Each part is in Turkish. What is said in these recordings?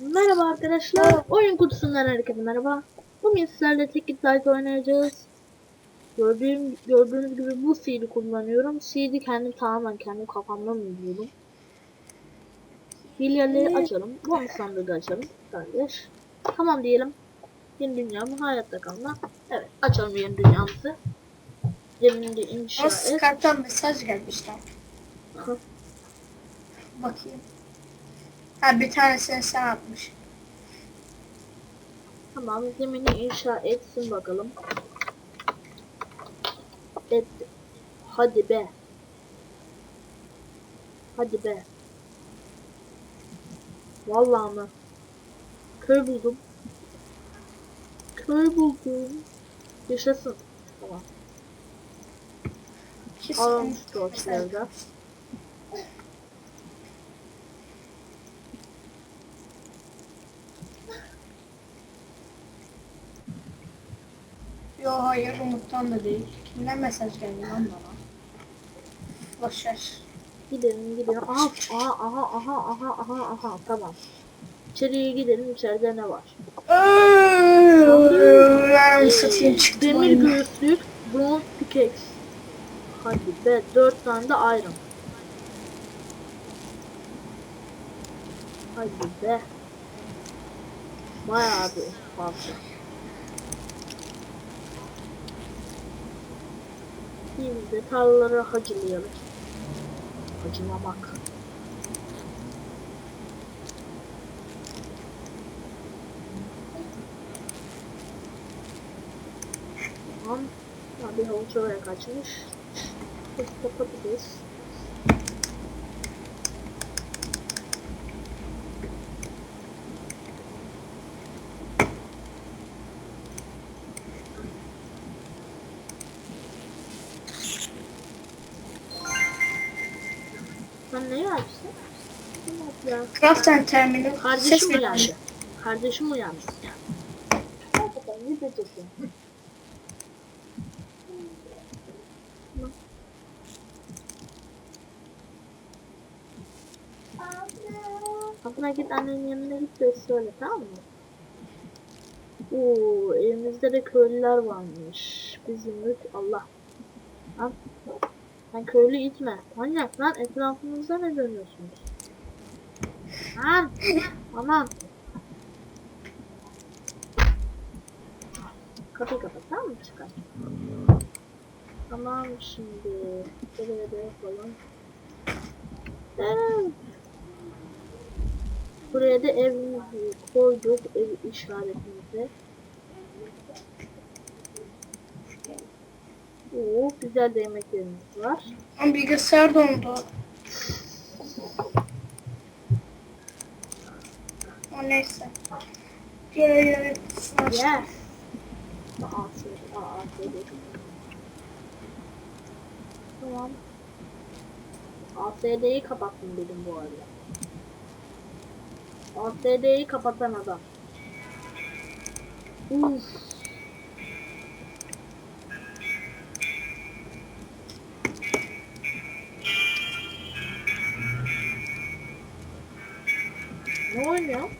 Merhaba arkadaşlar. Oyun kutusundan herkese merhaba. Bugün sizlerle Ticket Life oynayacağız. Gördüğüm, gördüğünüz gibi bu CD kullanıyorum. CD kendim tamamen kendi kafamdan uydurdum. Hilyaları açalım. Bonus sandığı açalım. Kardeş. Tamam diyelim. Yeni dünyamı hayatta kalma. Evet açalım yeni dünyamızı. Zeminde inşa et. Skype'tan mesaj gelmişler. Bakayım. Ha bir tanesini sen atmış. Tamam zemini inşa etsin bakalım. Et. Hadi be. Hadi be. Vallahi mı? Köy buldum. Köy buldum. Yaşasın. Tamam. Alalım şu Yo hayır Umut'tan da değil. Kimden mesaj geldi lan bana? Boşver. Gidelim gidelim. Aha aha aha aha aha aha aha tamam. İçeriye gidelim içeride ne var? Ben satayım çıktım Demir oyundan. göğüslük, bronze pickaxe. Hadi be, dört tane de iron. Hadi be. Bayağı bir fazla. Biz de tarlaları hacılayalım. Tamam. Ya bir havuç oraya kaçmış. Biz kapatacağız. Sen ne yapsın? Ne yap ya? Craft and Terminal. Ses Kardeşim mi uyandı. Kardeşim uyandı. Kapına git annenin yanına git de söyle tamam mı? Oo, evimizde de köylüler varmış. Bizim Allah. Lan, sen köylü itme. Manyak lan etrafımızda ne dönüyorsunuz? Lan! Aman! Kapıyı kapat tamam mı çıkar? Tamam şimdi. Buraya da yapalım. Buraya da evimizi koyduk. Ev işaretimizi. Oo, güzel de yemeklerimiz var. Ama bilgisayar dondu. O neyse. Yes. Tamam. ASD'yi kapattım dedim bu arada. ASD'yi kapatan adam. Uf. Oynuyor?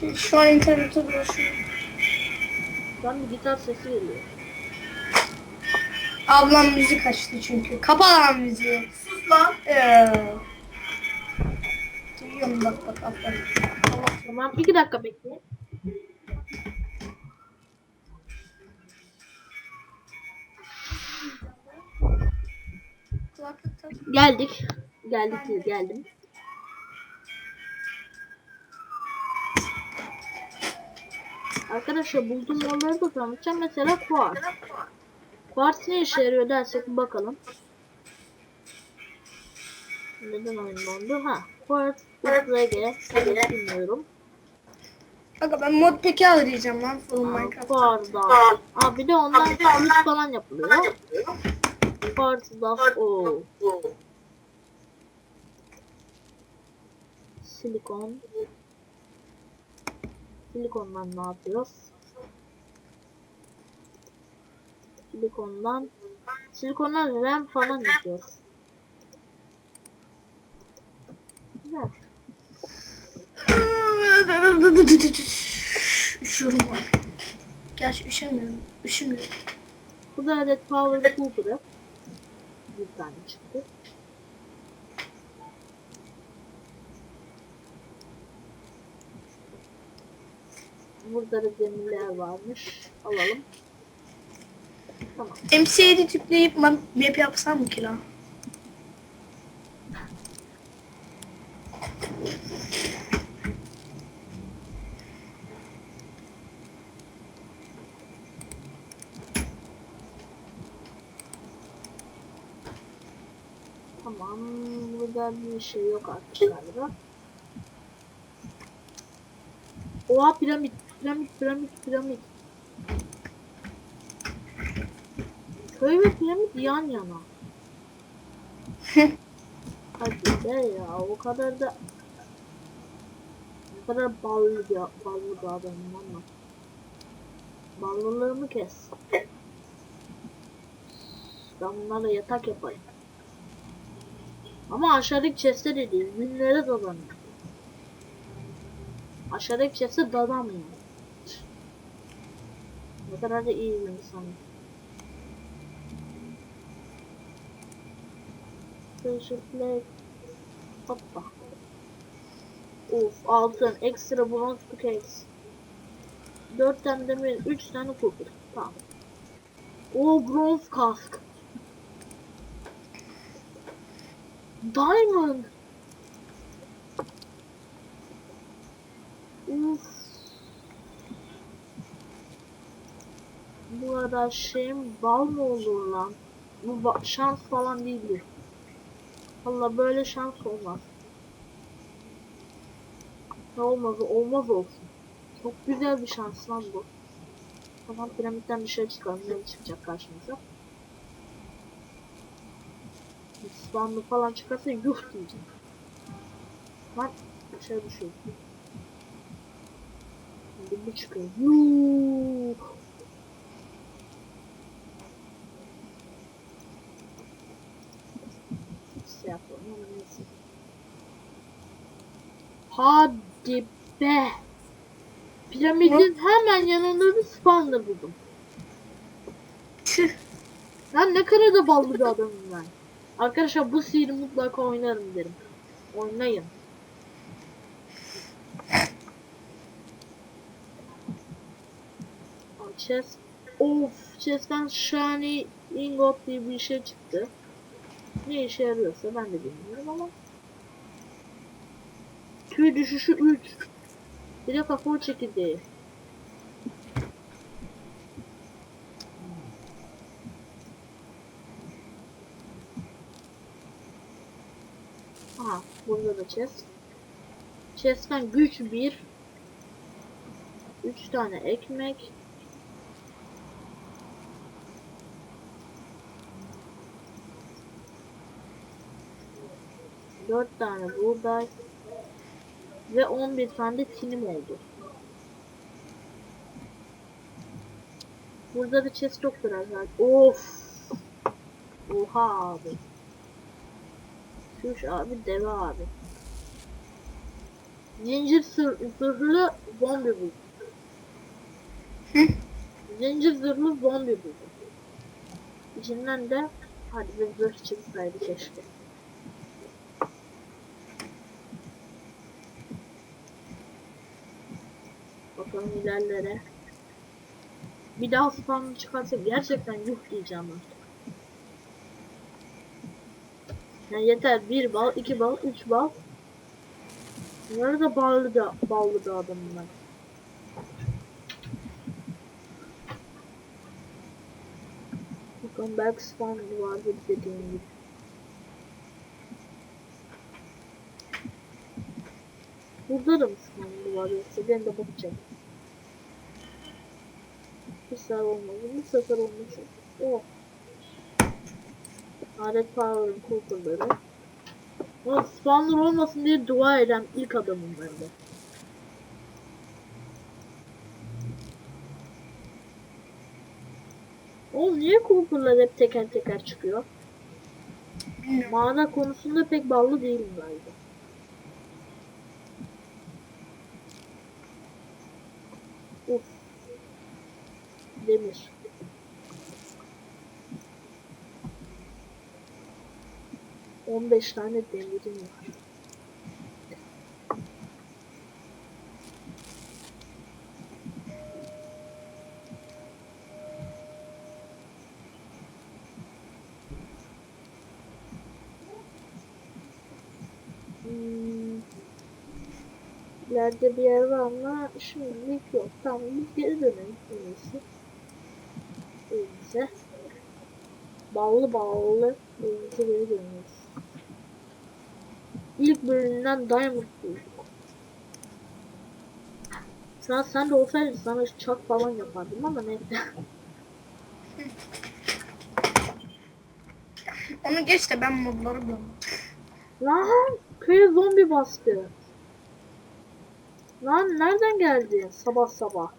Şu- Şu an internette dolaşıyorum. Ben bir gitar sesi geliyor. Ablam müzik açtı çünkü. Kapa lan müziği. Sus lan. Ee, duyuyorum bak bak ablam. Tamam iki dakika tak. Geldik. Geldik geldim. Arkadaşlar bulduğum malları da tanıtacağım. Mesela kuars. Kuars ne işe yarıyor dersek bakalım. Neden oyun dondu? Ha. Kuars, UFRG. Bilmiyorum. Aga ben mod peki arayacağım lan full Minecraft. Kuars'da. Aa bir de ondan kılıç falan yapılıyor. Kuars'da. Oo. Silikon. Silikondan ne yapıyoruz? Silikondan silikondan RAM falan yapıyoruz. Güzel. Üşüyorum bak. Gerçi üşemiyorum. Üşümüyorum. Bu da adet Power Cooper'ı. Bir tane çıktı. Burada da demirler varmış. Alalım. Tamam. MC7 tüpleyip map yapsam mı ki lan? Tamam. Burada bir şey yok artık galiba. Oha piramit. Piramit, piramit, piramit. Köy ve piramit yan yana. Hadi be ya o kadar da o kadar ballı bir ballı bir adamım ama. Ballılığımı kes. Ben bunlarla yatak yaparım. Ama aşağıdaki chest'e de değil, günlere dadanıyor. Aşağıdaki chest'e dadanmıyor. Ne kadar da iyi bir. Special plate. Hoppa. Of altın, ekstra bronze case. 4 tane demir, 3 tane kupur. Tamam. O bronze kask. Diamond. Şeyim bal mı olur lan? Bu şans falan değildir. Valla böyle şans olmaz. Ne olmaz olmaz olsun. Çok güzel bir şans lan bu. Tamam piramitten dışarı çıkalım. Ne çıkacak karşımıza? İslamlı falan çıkarsa yuh diyeceğim. Lan dışarı düşüyor. Şimdi bu çıkıyor. Yuh. Hiç şey yapalım ama neyse. Hadi be. Piramidin hemen yanında bir spawner buldum. Tüh. Lan ne kadar da ballı bir adamım ben. Arkadaşlar bu sihiri mutlaka oynarım derim. Oynayın. Chest. Of, chest'ten shiny ingot diye bir şey çıktı. Ne işe yarıyorsa ben de bilmiyorum ama. Tüy düşüşü 3. Bir de kafa çekirdeği. Aha burada da chest. Chest'ten güç 1. 3 tane ekmek. Dört tane buğday ve 11 tane de tinim oldu. Burada da chest yoktur herhalde. Of. Oha abi. Şuş abi deve abi. Zincir zırhlı zombi buldum. Zincir zırhlı zombi buldum. İçinden de hadi bir zırh çıksaydı keşke. Bakalım ilerlere. Bir daha spam çıkarsa gerçekten yuh diyeceğim artık. Yani yeter bir bal, iki bal, üç bal. Bunları da ballı da ballı da ben. Bakalım belki spawn vardır dediğim gibi. Burada da yoksa ben de bakacağım. Bir sefer olmadı, bir sefer olmuş. Oh. Alet Power'ın kulturları. Ama spawner olmasın diye dua eden ilk adamım ben de. Oğlum niye kulturlar hep teker teker çıkıyor? Mana konusunda pek ballı değilim galiba. Demir. On beş tane demirim var. Hmm. İleride bir yer var ama şimdilik yok. Tamam biz geri dönelim en. Evimize. Ballı ballı evimize geri dönüyoruz. İlk bölümünden Diamond bulduk. Sen, sen de olsaydın sana çak falan yapardım ama neyse. Onu geç de ben modları buldum. Lan köye zombi bastı. Lan nereden geldi sabah sabah?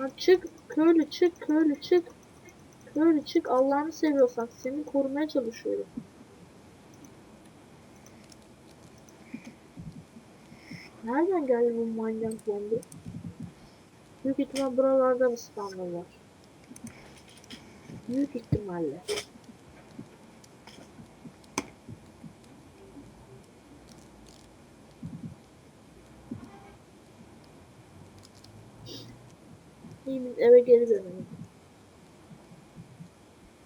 Lan çık köylü çık köylü çık. Köylü çık Allah'ını seviyorsan seni korumaya çalışıyorum. Nereden geldi bu manyak zombi? Büyük ihtimal buralarda spawner var. Büyük ihtimalle. İyi biz eve geri dönelim.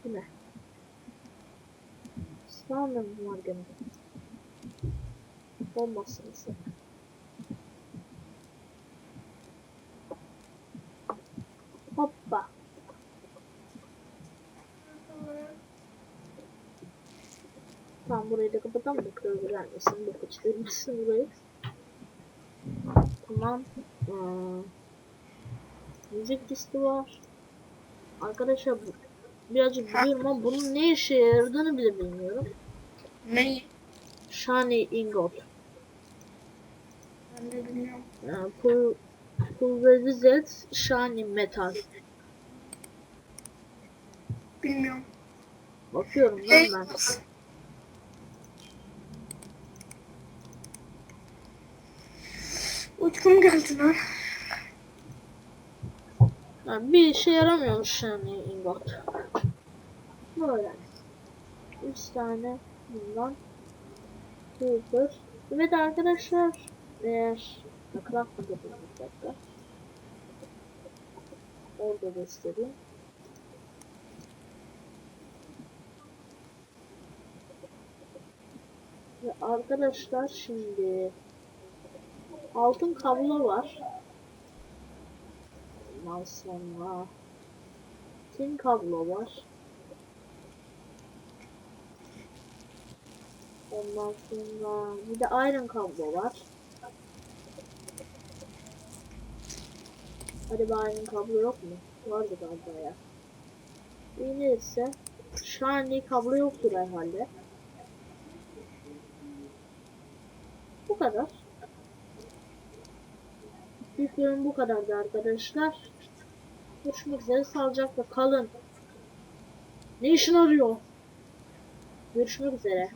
Bu ne? Mı var gene? Olmasın ise. Hoppa. Tamam burayı da kapatalım da kırılır gelmesin. Bu kaçırmasın burayı. Tamam. Hmm. Müzik listi var. Arkadaşlar birazcık biliyorum ama bunun ne işe yaradığını bile bilmiyorum. Ne? Shiny ingot. Ben de bilmiyorum. Yani pul pulverize shiny metal. Bilmiyorum. Bakıyorum lan ben. Uykum geldi lan. Yani bir işe yaramıyormuş shiny ingot. Böyle. 3 tane bundan. Pulver. Evet arkadaşlar. Eğer craft yapalım bir dakika. Orada göstereyim. Ve arkadaşlar şimdi altın kablo var. Ondan sonra kablo var. Ondan sonra bir de iron kablo var. Hadi iron kablo yok mu? Vardı galiba ya. İğne ise shiny kablo yoktur herhalde. Bu kadar. Yüklerim bu kadardı arkadaşlar. Görüşmek üzere sağlıcakla kalın. Ne işin arıyor? Görüşmek üzere.